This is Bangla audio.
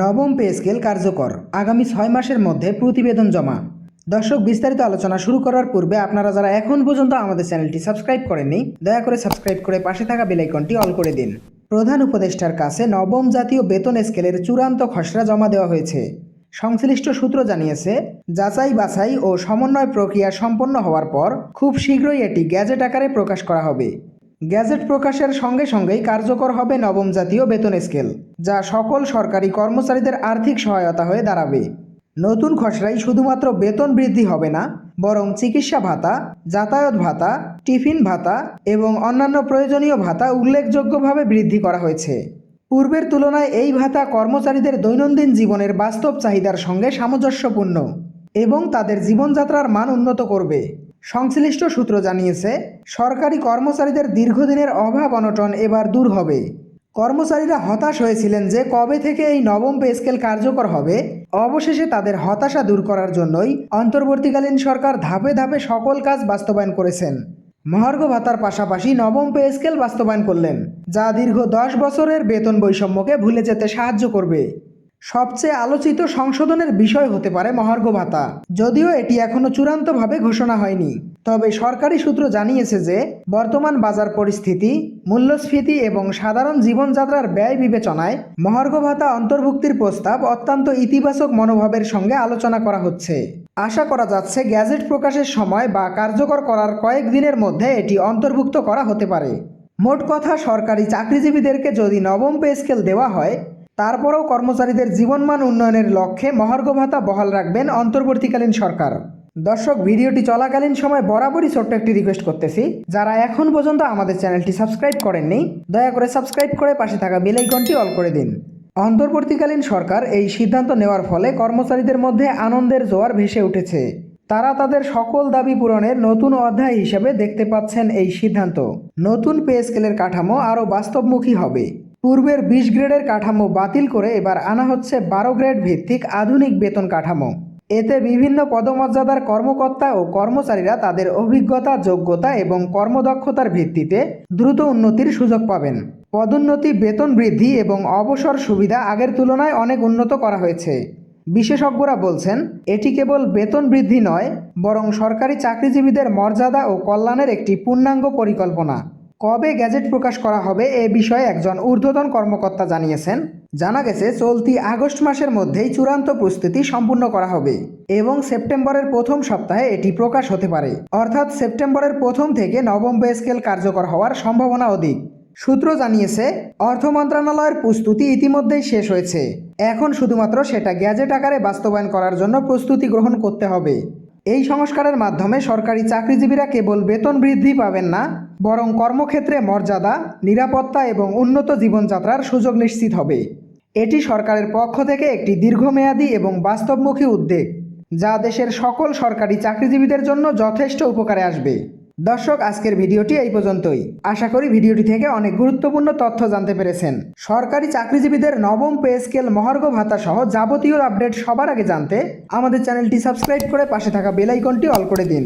নবম পে স্কেল কার্যকর। আগামী ছয় মাসের মধ্যে প্রতিবেদন জমা। দর্শক, বিস্তারিত আলোচনা শুরু করার পূর্বে আপনারা যারা এখন পর্যন্ত আমাদের চ্যানেলটি সাবস্ক্রাইব করেননি, দয়া করে সাবস্ক্রাইব করে পাশে থাকা বেলাইকনটি অল করে দিন। প্রধান উপদেষ্টার কাছে নবম জাতীয় বেতন স্কেলের চূড়ান্ত খসড়া জমা দেওয়া হয়েছে। সংশ্লিষ্ট সূত্র জানিয়েছে, যাচাই বাছাই ও সমন্বয় প্রক্রিয়া সম্পন্ন হওয়ার পর খুব শীঘ্রই এটি গ্যাজেট আকারে প্রকাশ করা হবে। গ্যাজেট প্রকাশের সঙ্গে সঙ্গেই কার্যকর হবে নবম জাতীয় বেতন স্কেল, যা সকল সরকারি কর্মচারীদের আর্থিক সহায়তা হয়ে দাঁড়াবে। নতুন খসড়ায় শুধুমাত্র বেতন বৃদ্ধি হবে না, বরং চিকিৎসা ভাতা, যাতায়াত ভাতা, টিফিন ভাতা এবং অন্যান্য প্রয়োজনীয় ভাতা উল্লেখযোগ্যভাবে বৃদ্ধি করা হয়েছে। পূর্বের তুলনায় এই ভাতা কর্মচারীদের দৈনন্দিন জীবনের বাস্তব চাহিদার সঙ্গে সামঞ্জস্যপূর্ণ এবং তাদের জীবনযাত্রার মান উন্নত করবে। সংশ্লিষ্ট সূত্র জানিয়েছে, সরকারি কর্মচারীদের দীর্ঘদিনের অভাব অনটন এবার দূর হবে। কর্মচারীরা হতাশ হয়েছিলেন যে কবে থেকে এই নবম পে স্কেল কার্যকর হবে। অবশেষে তাদের হতাশা দূর করার জন্যই অন্তর্বর্তীকালীন সরকার ধাপে ধাপে সকল কাজ বাস্তবায়ন করেছেন। মহার্ঘ ভাতার পাশাপাশি নবম পে স্কেল বাস্তবায়ন করলেন, যা দীর্ঘ দশ বছরের বেতন বৈষম্যকে ভুলে যেতে সাহায্য করবে। সবচেয়ে আলোচিত সংশোধনের বিষয় হতে পারে মহার্ঘ ভাতা। যদিও এটি এখনও চূড়ান্তভাবে ঘোষণা হয়নি। তবে সরকারি সূত্র জানিয়েছে যে, বর্তমান বাজার পরিস্থিতি, মূল্যস্ফীতি এবং সাধারণ জীবনযাত্রার ব্যয় বিবেচনায় মহার্ঘ ভাতা অন্তর্ভুক্তির প্রস্তাব অত্যন্ত ইতিবাচক মনোভাবের সঙ্গে আলোচনা করা হচ্ছে। আশা করা যাচ্ছে গ্যাজেট প্রকাশের সময় বা কার্যকর করার কয়েক দিনের মধ্যে এটি অন্তর্ভুক্ত করা হতে পারে। মোট কথা, সরকারি চাকরিজীবীদেরকে যদি নবম পে স্কেল দেওয়া হয় তারপরেও কর্মচারীদের জীবনমান উন্নয়নের লক্ষ্যে মহার্ঘ ভাতা বহাল রাখবেন অন্তর্বর্তীকালীন সরকার। দর্শক, ভিডিওটি চলাকালীন সময় বরাবরই ছোট্ট একটি রিকোয়েস্ট করতেছি। যারা এখন পর্যন্ত আমাদের চ্যানেলটি সাবস্ক্রাইব করেননি, দয়া করে সাবস্ক্রাইব করে পাশে থাকা বেল আইকনটি অল করে দিন। অন্তর্বর্তীকালীন সরকার এই সিদ্ধান্ত নেওয়ার ফলে কর্মচারীদের মধ্যে আনন্দের জোয়ার ভেসে উঠেছে। তারা তাদের সকল দাবি পূরণের নতুন অধ্যায় হিসেবে দেখতে পাচ্ছেন এই সিদ্ধান্ত। নতুন পে স্কেলের কাঠামো আরও বাস্তবমুখী হবে। পূর্বের বিশ গ্রেডের কাঠামো বাতিল করে এবার আনা হচ্ছে বারো গ্রেড ভিত্তিক আধুনিক বেতন কাঠামো। এতে বিভিন্ন পদমর্যাদার কর্মকর্তা ও কর্মচারীরা তাদের অভিজ্ঞতা, যোগ্যতা এবং কর্মদক্ষতার ভিত্তিতে দ্রুত উন্নতির সুযোগ পাবেন। পদোন্নতি, বেতন বৃদ্ধি এবং অবসর সুবিধা আগের তুলনায় অনেক উন্নত করা হয়েছে। বিশেষজ্ঞরা বলছেন, এটি কেবল বেতন বৃদ্ধি নয়, বরং সরকারি চাকরিজীবীদের মর্যাদা ও কল্যাণের একটি পূর্ণাঙ্গ পরিকল্পনা। কবে গ্যাজেট প্রকাশ করা হবে এ বিষয়ে একজন ঊর্ধ্বতন কর্মকর্তা জানিয়েছেন। জানা গেছে, চলতি আগস্ট মাসের মধ্যেই চূড়ান্ত প্রস্তুতি সম্পূর্ণ করা হবে এবং সেপ্টেম্বরের প্রথম সপ্তাহে এটি প্রকাশ হতে পারে। অর্থাৎ সেপ্টেম্বরের প্রথম থেকে নবম পে স্কেল কার্যকর হওয়ার সম্ভাবনা অধিক। সূত্র জানিয়েছে, অর্থ মন্ত্রণালয়ের প্রস্তুতি ইতিমধ্যেই শেষ হয়েছে। এখন শুধুমাত্র সেটা গ্যাজেট আকারে বাস্তবায়ন করার জন্য প্রস্তুতি গ্রহণ করতে হবে। এই সংস্কারের মাধ্যমে সরকারি চাকরিজীবীরা কেবল বেতন বৃদ্ধি পাবেন না, বরং কর্মক্ষেত্রে মর্যাদা, নিরাপত্তা এবং উন্নত জীবনযাত্রার সুযোগ নিশ্চিত হবে। এটি সরকারের পক্ষ থেকে একটি দীর্ঘমেয়াদী এবং বাস্তবমুখী উদ্যোগ, যা দেশের সকল সরকারি চাকরিজীবীদের জন্য যথেষ্ট উপকারে আসবে। দর্শক, আজকের ভিডিওটি এই পর্যন্তই। আশা করি ভিডিওটি থেকে অনেক গুরুত্বপূর্ণ তথ্য জানতে পেরেছেন। সরকারি চাকরিজীবীদের নবম পে স্কেল মহার্ঘ ভাতা সহ যাবতীয় আপডেট সবার আগে জানতে আমাদের চ্যানেলটি সাবস্ক্রাইব করে পাশে থাকা বেলাইকনটি অল করে দিন।